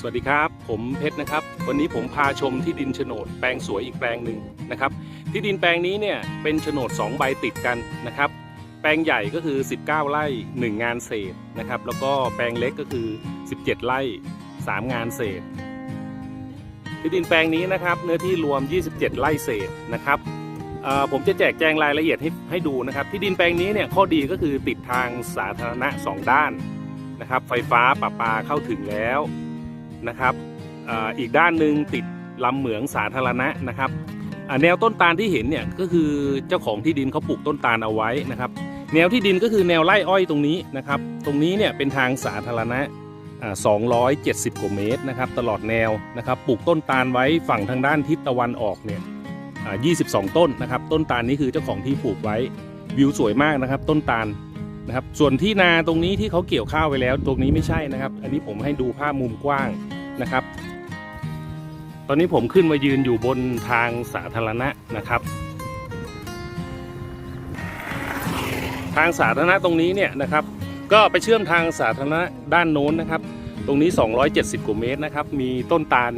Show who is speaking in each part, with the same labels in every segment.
Speaker 1: สวัสดีครับ ผมเพชรนะครับ วันนี้ผมพาชมที่ดินโฉนดแปลงสวยอีกแปลงหนึ่งนะครับ ที่ดินแปลงนี้เนี่ยเป็นโฉนด 2 ใบติดกันนะครับ แปลงใหญ่ก็คือ 19 ไร่ 1 งานเศษนะครับ แล้วก็แปลงเล็กก็คือ 17 ไร่ 3 งานเศษ ที่ดินแปลงนี้นะครับ เนื้อที่รวม 27 ไร่เศษนะครับผมจะแจกแจงรายละเอียดให้ให้ดูนะครับ ที่ดินแปลงนี้เนี่ยข้อดีก็คือติดทางสาธารณะ 2 ด้านนะครับ ไฟฟ้าประปาเข้าถึงแล้ว นะครับออีกด้านหนึ่งติดลำเหมืองสาธารณะนะครับแนวต้นตาลที่เห็นเนี่ยก็คือเจ้าของที่ดินเขาปลูกต้นตาลเอาไว้นะครับ แนวที่ดินก็คือแนวไร่อ้อยตรงนี้นะครับ ตรงนี้เนี่ยเป็นทางสาธารณะอ่า270กว่าเมตรนะครับตลอดแนวนะครับปลูกต้นตาลไว้ฝั่งทางด้านทิศตะวันออกเนี่ยอ่า22 ต้นนะครับ ต้นตาลนี้คือเจ้าของที่ปลูกไว้วิวสวยมากนะครับ ต้นตาล นะครับ ส่วนที่นาตรงนี้ที่เขาเกี่ยวข้าวไว้แล้ว ตรงนี้ไม่ใช่นะครับ อันนี้ผมให้ดูภาพมุมกว้างนะครับ ตอนนี้ผมขึ้นมายืนอยู่บนทางสาธารณะนะครับ ทางสาธารณะตรงนี้เนี่ยนะครับ ก็ไปเชื่อมทางสาธารณะด้านโน้นนะครับ ตรงนี้ 270กว่าเมตรนะครับ มีต้นตาล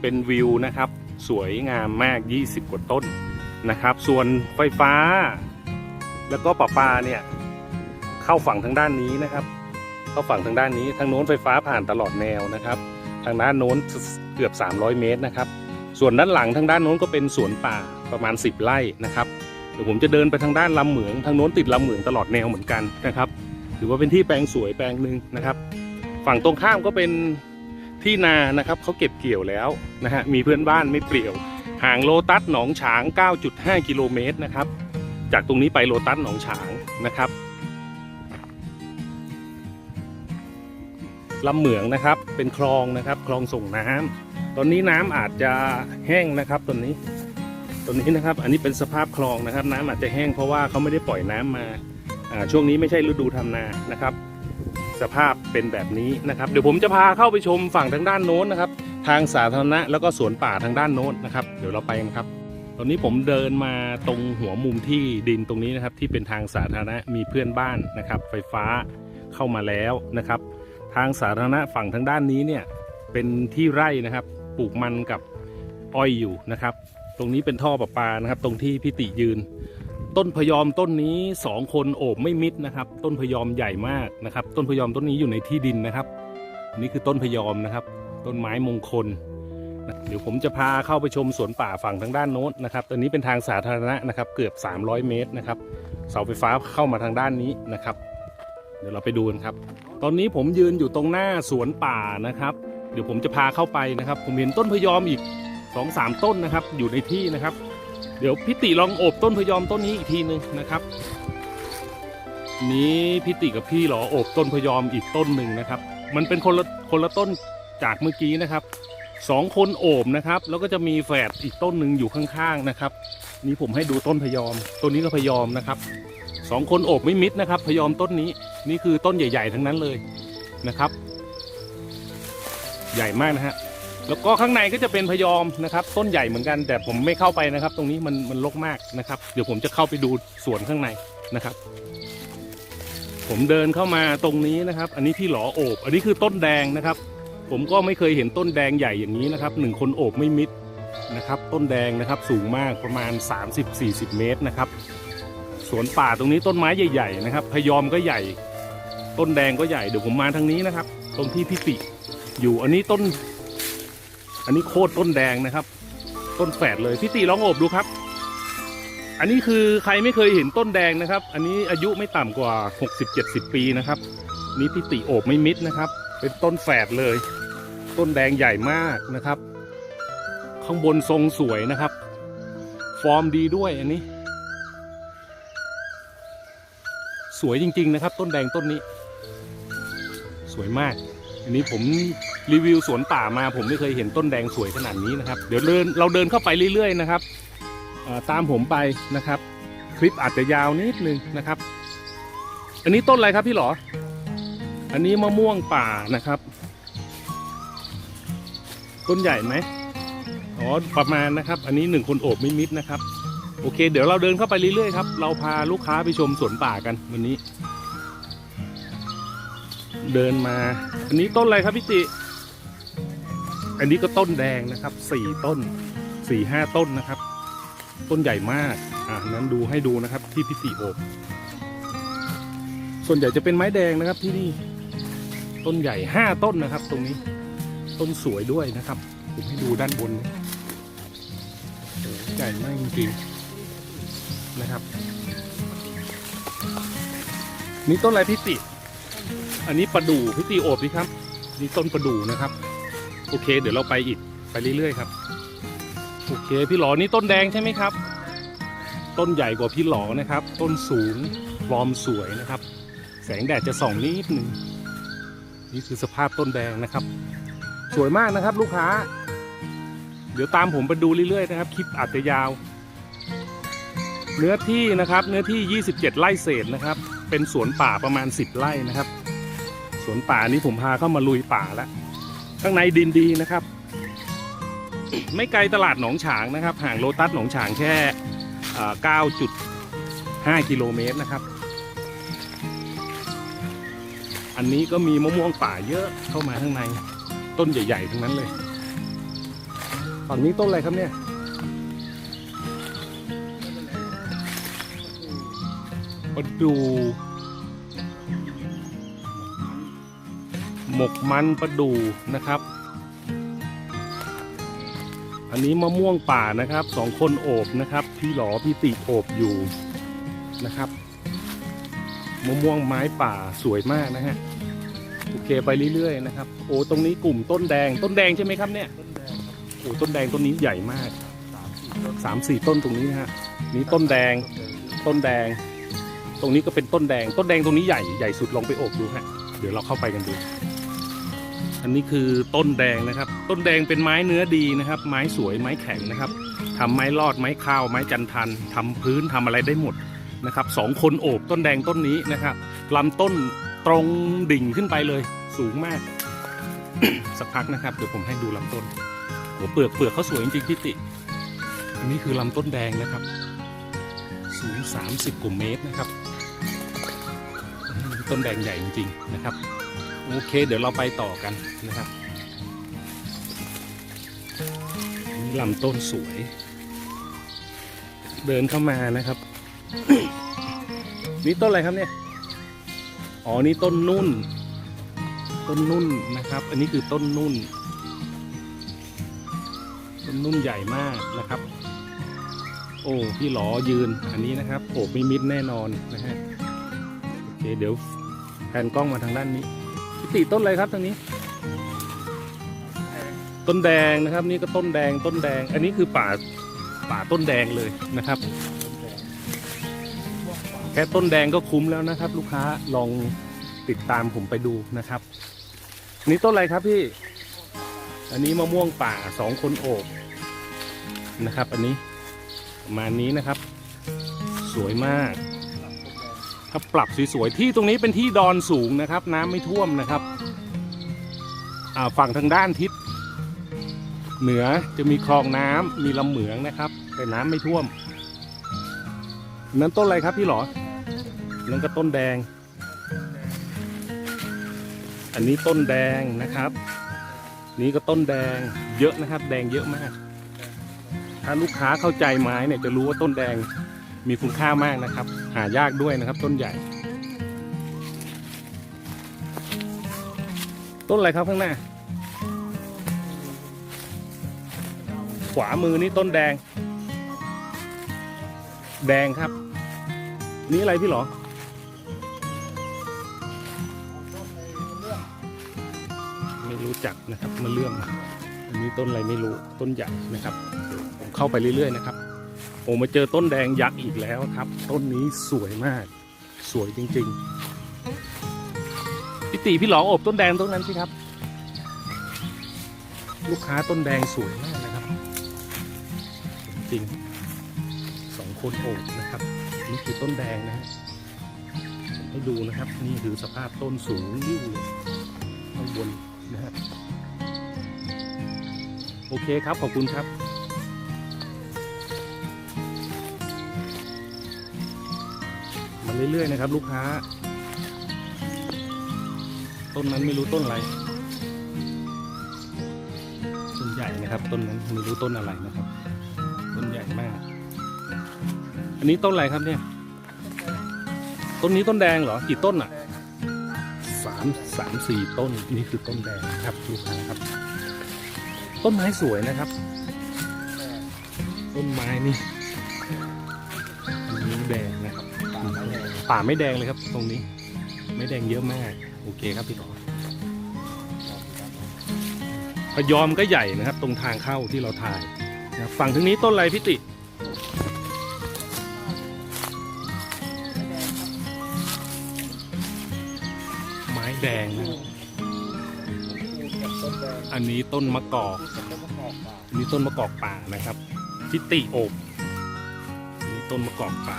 Speaker 1: เป็นวิวนะครับ สวยงามมาก 20 กว่าต้นนะครับ ส่วนไฟฟ้า แล้วก็ประปาเนี่ย เข้าฝั่งทางด้านนี้นะครับ เข้าฝั่งทางด้านนี้ทางโน้นไฟฟ้าผ่านตลอดแนวนะครับ ทางด้านโน้นเกือบ 300 เมตรนะครับ ส่วนด้านหลังทางด้านโน้นก็เป็นสวนป่าประมาณ 10 ไร่นะครับเดี๋ยวผมจะเดินไปทางด้านลำเหมือง ทางโน้นติดลำเหมืองตลอดแนวเหมือนกันนะครับถือว่าเป็นที่แปลงสวยแปลงหนึ่งนะครับ ฝั่งตรงข้ามก็เป็นที่นานะครับเขาเก็บเกี่ยวแล้วนะฮะมีเพื่อนบ้านไม่เปลี่ยว ห่างโลตัสหนองฉาง 9.5 กิโลเมตรนะครับ จากตรงนี้ไปโลตัสหนองฉางนะครับ ลำเหมืองนะครับ เป็นคลองนะครับ คลองส่งน้ำตอนนี้น้ำอาจจะแห้งนะครับตอนนี้ตรงนี้นะครับ อันนี้เป็นสภาพคลองนะครับ น้ำอาจจะแห้งเพราะว่าเขาไม่ได้ปล่อยน้ำมาอ่าช่วงนี้ไม่ใช่ฤดูทำนานะครับ สภาพเป็นแบบนี้นะครับ เดี๋ยวผมจะพาเข้าไปชมฝั่งทางด้านโน้นนะครับ ทางสาธารณะแล้วก็สวนป่าทางด้านโน้นนะครับ เดี๋ยวเราไปกันครับตอนนี้ผมเดินมาตรงหัวมุมที่ดินตรงนี้นะครับ ที่เป็นทางสาธารณะมีเพื่อนบ้านนะครับ ไฟฟ้าเข้ามาแล้วนะครับ ทางสาธารณะฝั่งทางด้านนี้เนี่ยเป็นที่ไร่นะครับ ปลูกมันกับอ้อยอยู่นะครับ ตรงนี้เป็นท่อประปานะครับ ตรงที่พิติยืน ต้นพยอมต้นนี้สองคนโอบไม่มิดนะครับ ต้นพยอมใหญ่มากนะครับ ต้นพยอมต้นนี้อยู่ในที่ดินนะครับ นี่คือต้นพยอมนะครับ ต้นไม้มงคลนะเดี๋ยวผมจะพาเข้าไปชมสวนป่าฝั่งทางด้านโน้นนะครับตอนนี้เป็นทางสาธารณะนะครับ เกือบ 300 เมตรนะครับ เสาไฟฟ้าเข้ามาทางด้านนี้นะครับ เดี๋ยวเราไปดูกันครับ ตอนนี้ผมยืนอยู่ตรงหน้าสวนป่านะครับ เดี๋ยวผมจะพาเข้าไปนะครับ ผมเห็นต้นพยอมอีกสองสามต้นนะครับ อยู่ในที่นะครับ เดี๋ยวพิติลองโอบต้นพยอมต้นนี้อีกทีหนึ่งนะครับ นี้พิติกับพี่หรอโอบต้นพยอมอีกต้นหนึ่งนะครับ มันเป็นคนละคนละต้นจากเมื่อกี้นะครับสองคนโอบนะครับ แล้วก็จะมีแฝดอีกต้นหนึ่งอยู่ข้างๆนะครับ นี่ผมให้ดูต้นพยอมต้นนี้ก็พยอมนะครับสองคนโอบไม่มิดนะครับ พยอมต้นนี้ นี่คือต้นใหญ่ ๆ ทั้งนั้นเลยนะครับ ใหญ่มากนะฮะแล้วก็ข้างในก็จะเป็นพยอมนะครับ ต้นใหญ่เหมือนกัน แต่ผมไม่เข้าไปนะครับ ตรงนี้มันมันรกมากนะครับ เดี๋ยวผมจะเข้าไปดูสวนข้างในนะครับ ผมเดินเข้ามาตรงนี้นะครับ อันนี้พี่หลอโอบ อันนี้คือต้นแดงนะครับ ผมก็ไม่เคยเห็นต้นแดงใหญ่อย่างนี้นะครับหนึ่งคนโอบไม่มิดนะครับ ต้นแดงนะครับสูงมากประมาณ 30-40 เมตรนะครับสวนป่าตรงนี้ต้นไม้ใหญ่ ๆ นะครับ พยอมก็ใหญ่ ต้นแดงก็ใหญ่เดี๋ยวผมมาทางนี้นะครับ ตรงที่พี่ติอยู่อันนี้ต้น อันนี้โคตรต้นแดงนะครับ ต้นแฝดเลยพี่ติลองโอบดูครับ อันนี้คือใครไม่เคยเห็นต้นแดงนะครับ อันนี้อายุไม่ต่ำกว่า 60-70 ปีนะครับ นี่พี่ติโอบไม่มิดนะครับ เป็นต้นแฝดเลย ต้นแดงใหญ่มากนะครับ ข้างบนทรงสวยนะครับ ฟอร์มดีด้วยอันนี้ สวยจริง ๆ นะครับ ต้นแดงต้นนี้ สวยมาก อันนี้ผมรีวิวสวนป่ามาผมไม่เคยเห็นต้นแดงสวยขนาดนี้นะครับ เดี๋ยวเดินเราเดินเข้าไปเรื่อยๆนะครับตามผมไปนะครับ คลิปอาจจะยาวนิดนึงนะครับ อันนี้ต้นอะไรครับพี่หรออันนี้มะม่วงป่านะครับ ต้นใหญ่ไหมอ๋อประมาณนะครับ อันนี้หนึ่งคนโอบไม่มิดนะครับ โอเค เดี๋ยวเราเดินเข้าไปเรื่อยๆครับ เราพาลูกค้าไปชมสวนป่ากันวันนี้ เดินมา อันนี้ต้นอะไรครับพี่ติอันนี้ก็ต้นแดงนะครับสี่ต้นสี่ห้าต้นนะครับ ต้นใหญ่มาก อ่านั้นดูให้ดูนะครับที่พิติโอบส่วนใหญ่จะเป็นไม้แดงนะครับที่นี่ ต้นใหญ่ห้าต้นนะครับ ตรงนี้ ต้นสวยด้วยนะครับ ผมให้ดูด้านบนใหญ่มากจริงๆนะครับ นี่ต้นอะไรพิติ อันนี้ประดู่พิติโอบนี่ครับ นี่ต้นประดู่นะครับ โอเค เดี๋ยวเราไปอีกไปเรื่อยๆครับ โอเค พี่หลอนี่ต้นแดงใช่ไหมครับ ต้นใหญ่กว่าพี่หลอนะครับ ต้นสูงฟอร์มสวยนะครับ แสงแดดจะส่องนิดหนึ่งนี่คือสภาพต้นแดงนะครับ สวยมากนะครับ ลูกค้า เดี๋ยวตามผมไปดูเรื่อยๆนะครับ คลิปอาจจะยาว เนื้อที่นะครับ เนื้อที่ 27 ไร่เศษนะครับ เป็นสวนป่าประมาณ 10 ไร่นะครับ สวนป่านี้ผมพาเข้ามาลุยป่าแล้วข้างในดินดีนะครับ ไม่ไกลตลาดหนองฉางนะครับ ห่างโลตัสหนองฉางแค่อ่า9.5 กิโลเมตรนะครับ อันนี้ก็มีมะม่วงป่าเยอะเข้ามาข้างใน ต้นใหญ่ ๆ ทั้งนั้นเลย ฝั่งนี้ต้นอะไรครับเนี่ยประดู หมกมันประดูนะครับ อันนี้มะม่วงป่านะครับสองคนโอบนะครับ พี่หลอพี่ติโอบอยู่นะครับมะม่วงไม้ป่าสวยมากนะฮะโอเคไปเรื่อยๆนะครับ โอ้ตรงนี้กลุ่มต้นแดงต้นแดงใช่ไหมครับเนี่ย
Speaker 2: ต้นแดงครับ
Speaker 1: โอ้ต้นแดงต้นนี้ใหญ่มาก
Speaker 2: สามสี่ต้น
Speaker 1: สามสี่ต้นตรงนี้นะฮะนี่ต้นแดง
Speaker 2: ต้นแดง
Speaker 1: ต้นแดงตรงนี้ก็เป็นต้นแดง ต้นแดงตรงนี้ใหญ่ใหญ่สุดลองไปโอบดูฮะเดี๋ยวเราเข้าไปกันดู อันนี้คือต้นแดงนะครับ ต้นแดงเป็นไม้เนื้อดีนะครับ ไม้สวยไม้แข็งนะครับทำไม้รอดไม้ข้าวไม้จันทันทำพื้นทำอะไรได้หมดนะครับสองคนโอบต้นแดงต้นนี้นะครับลำต้นตรงดิ่งขึ้นไปเลยสูงมาก สักพักนะครับเดี๋ยวผมให้ดูลำต้นโหัวเปลือกเปลือกเขาสวยจริงๆพี่ติอันนี้คือลำต้นแดงนะครับ สูง 30กว่าเมตรนะครับต้นแดงใหญ่จริงๆนะครับ โอเค เดี๋ยวเราไปต่อกันนะครับนี่ลำต้นสวย เดินเข้ามานะครับ นี่ต้นอะไรครับเนี่ย อ๋อ นี่ต้นนุ่น ต้นนุ่นนะครับ อันนี้คือต้นนุ่น ต้นนุ่นใหญ่มากนะครับ โอ้พี่หลอยืน อันนี้นะครับโอบไม่มิดแน่นอนนะฮะ โอเค เดี๋ยวแผนกล้องมาทางด้านนี้ ติต้นอะไรครับทางนี้ ต้นแดงนะครับนี่ก็ต้นแดงต้นแดง อันนี้คือป่าป่าต้นแดงเลยนะครับ
Speaker 2: แค่
Speaker 1: ต้นแดงก็คุ้มแล้วนะครับ ลูกค้าลองติดตามผมไปดูนะครับอันนี่ต้นอะไรครับพี่ อันนี้มะม่วงป่าสองคนโอบนะครับ อันนี้ประมาณนี้นะครับ สวยมาก ถ้าปรับสวยๆที่ตรงนี้เป็นที่ดอนสูงนะครับ น้ำไม่ท่วมนะครับฝั่งทางด้านทิศเหนือจะมีคลองน้ำมีลำเหมืองนะครับ แต่น้ำไม่ท่วม นั้นต้นอะไรครับพี่หรอนั่นก็ต้นแดง อันนี้ต้นแดงนะครับ นี่ก็ต้นแดงเยอะนะครับ แดงเยอะมาก ถ้าลูกค้าเข้าใจไม้เนี่ยจะรู้ว่าต้นแดง มีคุณค่ามากนะครับ หายากด้วยนะครับ ต้นใหญ่ ต้นอะไรครับข้างหน้า ขวามือนี่ต้นแดง แดงครับ นี่อะไรพี่หรอไม่รู้จักนะครับมาเลื่อมอันนี้ต้นอะไรไม่รู้ต้นใหญ่นะครับ ผมเข้าไปเรื่อยๆนะครับ ผมมาเจอต้นแดงยักษ์อีกแล้วครับ ต้นนี้สวยมาก สวยจริงๆพี่ตีพี่หลองอบต้นแดงต้นนั้นสิครับ ลูกค้าต้นแดงสวยมากนะครับ จริงสองคนโอบนะครับนี่คือต้นแดงนะฮะให้ดูนะครับ นี่คือสภาพต้นสูงยิ่วเลยข้างบนนะฮะโอเคครับขอบคุณครับ มาเรื่อยๆนะครับ ลูกค้า ต้นนั้นไม่รู้ต้นอะไรนะครับ ต้นนั้นไม่รู้ต้นอะไรนะครับ ต้นใหญ่มาก อันนี้ต้นอะไรครับเนี่ย ต้นนี้ต้นแดงเหรอกี่ต้นอะสามสามสี่ต้นนี่คือต้นแดงครับลูกค้าครับ ต้นไม้สวยนะครับ ต้นไม้นี่ ป่าไม่แดงเลยครับ ตรงนี้ ไม่แดงเยอะมาก โอเคครับพี่ต่อพยอมก็ใหญ่นะครับ ตรงทางเข้าที่เราถ่ายนะฝั่งทางนี้ต้นอะไรพี่ติไม้แดงนะอันนี้ต้นมะกอก
Speaker 2: ที่ต้นมะกอกป่า
Speaker 1: อันนี้ต้นมะกอกป่านะครับ พิติโอบอันนี้ต้นมะกอกป่า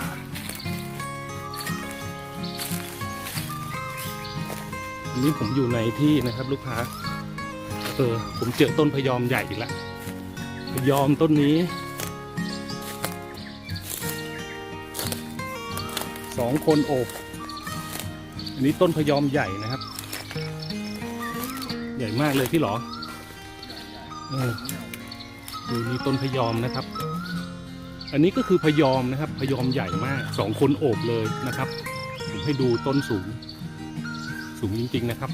Speaker 1: อันนี้ผมอยู่ในที่นะครับ ลูกค้า เออ ผมเจอต้นพยอมใหญ่อีกแล้วพยอมต้นนี้สองคนโอบ อันนี้ต้นพยอมใหญ่นะครับ ใหญ่มากเลยพี่หรอเออดูนี่ต้นพยอมนะครับ อันนี้ก็คือพยอมนะครับ พยอมใหญ่มากสองคนโอบเลยนะครับ ผมให้ดูต้นสูง สูงจริง ๆ นะครับ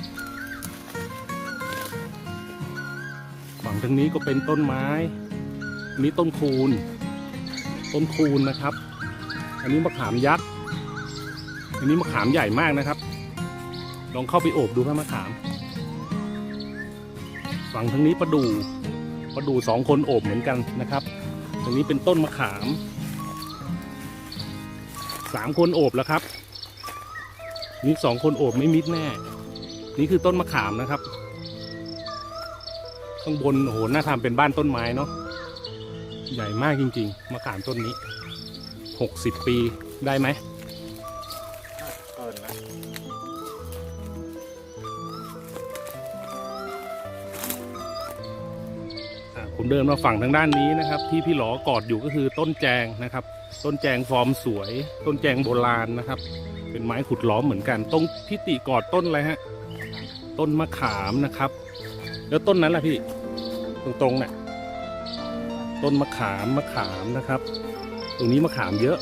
Speaker 1: ฝั่งทางนี้ก็เป็นต้นไม้นี้ต้นคูน ต้นคูนนะครับ อันนี้มะขามยักษ์ อันนี้มะขามใหญ่มากนะครับ ลองเข้าไปโอบดูครับมะขาม ฝั่งทางนี้ประดูประดูสองคนโอบเหมือนกันนะครับ ตรงนี้เป็นต้นมะขามสามคนโอบแล้วครับ นี่สองคนโอบไม่มิดแน่ นี่คือต้นมะขามนะครับ ข้างบนโอ้โหน่าทำเป็นบ้านต้นไม้เนาะใหญ่มากจริง ๆมะขามต้นนี้หกสิบปีได้ไหม
Speaker 2: เกินนะ
Speaker 1: อ่าผมเดินมาฝั่งทางด้านนี้นะครับ ที่พี่หลอกอดอยู่ก็คือต้นแจงนะครับ ต้นแจงฟอร์มสวย ต้นแจงโบราณนะครับ เป็นไม้ขุดล้อมเหมือนกัน ตรงพี่ติกอดต้นอะไรฮะ ต้นมะขามนะครับ แล้วต้นนั้นล่ะพี่ ตรงตรงๆน่ะต้นมะขามมะขามนะครับ ตรงนี้มะขามเยอะ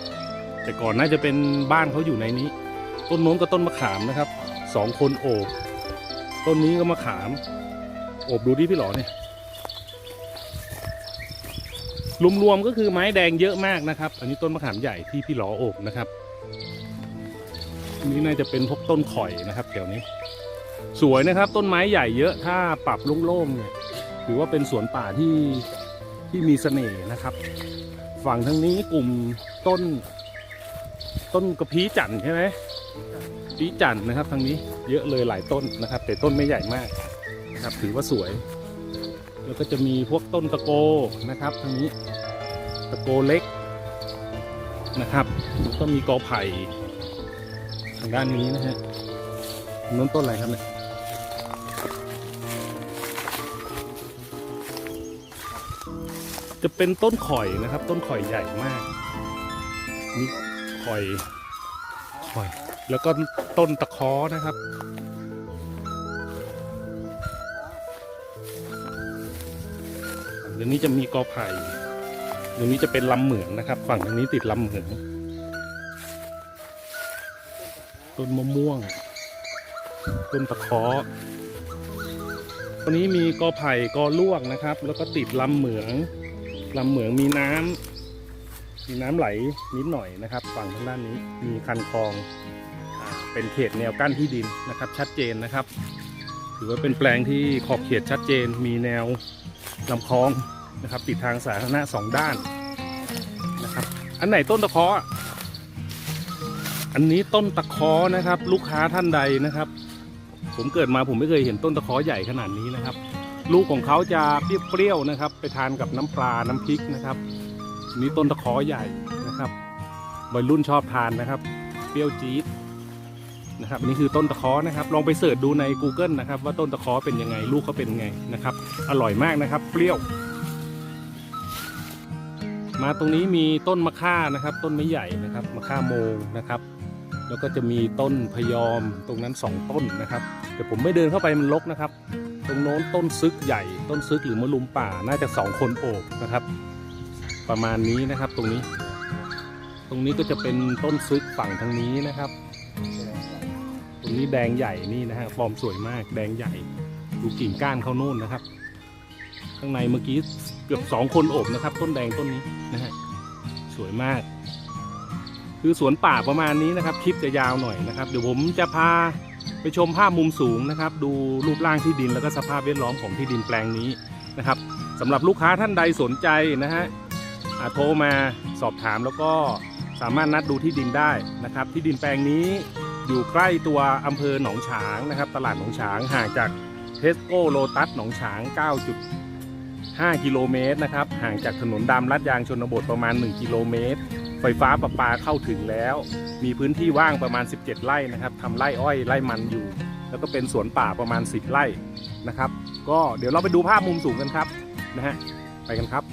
Speaker 1: แต่ก่อนน่าจะเป็นบ้านเขาอยู่ในนี้ ต้นโน้นก็ต้นมะขามนะครับสองคนโอบต้นนี้ก็มะขาม โอบดูดิพี่หลอเนี่ยรวมๆก็คือไม้แดงเยอะมากนะครับ อันนี้ต้นมะขามใหญ่ที่พี่หลอโอบนะครับ อันนี้น่าจะเป็นพวกต้นข่อยนะครับแถวนี้ สวยนะครับต้นไม้ใหญ่เยอะถ้าปรับโล่งๆเนี่ยถือว่าเป็นสวนป่าที่ที่มีเสน่ห์นะครับ ฝั่งทางนี้กลุ่มต้น ต้นกระพี้จันใช่ไหมพี้จันนะครับทางนี้เยอะเลยหลายต้นนะครับ แต่ต้นไม่ใหญ่มากนะครับ ถือว่าสวย แล้วก็จะมีพวกต้นตะโกนะครับทางนี้ตะโกเล็กนะครับแล้วก็มีกอไผ่ ทางด้านนี้นะฮะนู้นต้นอะไรครับเนี่ยจะเป็นต้นข่อยนะครับ ต้นข่อยใหญ่มากนี่ข่อยข่อย แล้วก็ต้นตะเคอนะครับเดี๋ยวนี้จะมีกอไผ่เดี๋ยวนี้จะเป็นลำเหมืองนะครับ ฝั่งทางนี้ติดลำเหมือง ต้นมะม่วง ต้นตะเคาะตัวนี้มีกอไผ่กอลวกนะครับ แล้วก็ติดลำเหมืองลำเหมืองมีน้ำมีน้ำไหลนิดหน่อยนะครับ ฝั่งทางด้านนี้มีคันคลองเป็นเขตแนวกั้นที่ดินนะครับ ชัดเจนนะครับ ถือว่าเป็นแปลงที่ขอบเขตชัดเจน มีแนวลำคลองนะครับ ติดทางสาธารณะสองด้านนะครับ อันไหนต้นตะเคาะ อันนี้ต้นตะคาะนะครับ ลูกค้าท่านใดนะครับ ผมเกิดมาผมไม่เคยเห็นต้นตะคาะใหญ่ขนาดนี้นะครับ ลูกของเขาจะเปรี้ยวๆนะครับ ไปทานกับน้ำปลาน้ำพริกนะครับนี้ต้นตะคอใหญ่นะครับวัยรุ่นชอบทานนะครับ เปรี้ยวจี๊ดนะครับนี่คือต้นตะคอนะครับ ลองไปเสิร์ชดูใน Google นะครับ ว่าต้นตะคอเป็นยังไง ลูกเขาเป็นยังไงนะครับ อร่อยมากนะครับ เปรี้ยว มาตรงนี้มีต้นมะค่านะครับ ต้นไม้ใหญ่นะครับมะค่าโมงนะครับ แล้วก็จะมีต้นพยอมตรงนั้นสองต้นนะครับ แต่ผมไม่เดินเข้าไปมันรกนะครับ ตรงโน้นต้นซึกใหญ่ต้นซึกหรือมะลุมป่าน่าจะสองคนโอบนะครับ ประมาณนี้นะครับตรงนี้ ตรงนี้ก็จะเป็นต้นซึกฝั่งทางนี้นะครับ ตรงนี้แดงใหญ่นี่นะฮะฟอร์มสวยมากแดงใหญ่ดูกิ่งก้านเขาโน่นนะครับ ข้างในเมื่อกี้เกือบสองคนโอบนะครับ ต้นแดงต้นนี้นะฮะสวยมาก คือสวนป่าประมาณนี้นะครับคลิปจะยาวหน่อยนะครับ เดี๋ยวผมจะพาไปชมภาพมุมสูงนะครับ ดูรูปร่างที่ดินแล้วก็สภาพแวดล้อมของที่ดินแปลงนี้นะครับสำหรับลูกค้าท่านใดสนใจนะฮะโทรมาสอบถามแล้วก็สามารถนัดดูที่ดินได้นะครับ ที่ดินแปลงนี้อยู่ใกล้ตัวอำเภอหนองฉางนะครับ ตลาดหนองฉางห่างจากเทสโก้โลตัสหนองฉาง 9.5 กิโลเมตรนะครับห่างจากถนนดำลาดยางชนบทประมาณ 1 กิโลเมตร ไฟฟ้าประปาเข้าถึงแล้ว มีพื้นที่ว่างประมาณ 17 ไร่นะครับทำไร่อ้อยไร่มันอยู่ แล้วก็เป็นสวนป่าประมาณ 10 ไร่นะครับ ก็เดี๋ยวเราไปดูภาพมุมสูงกันครับนะฮะไปกันครับ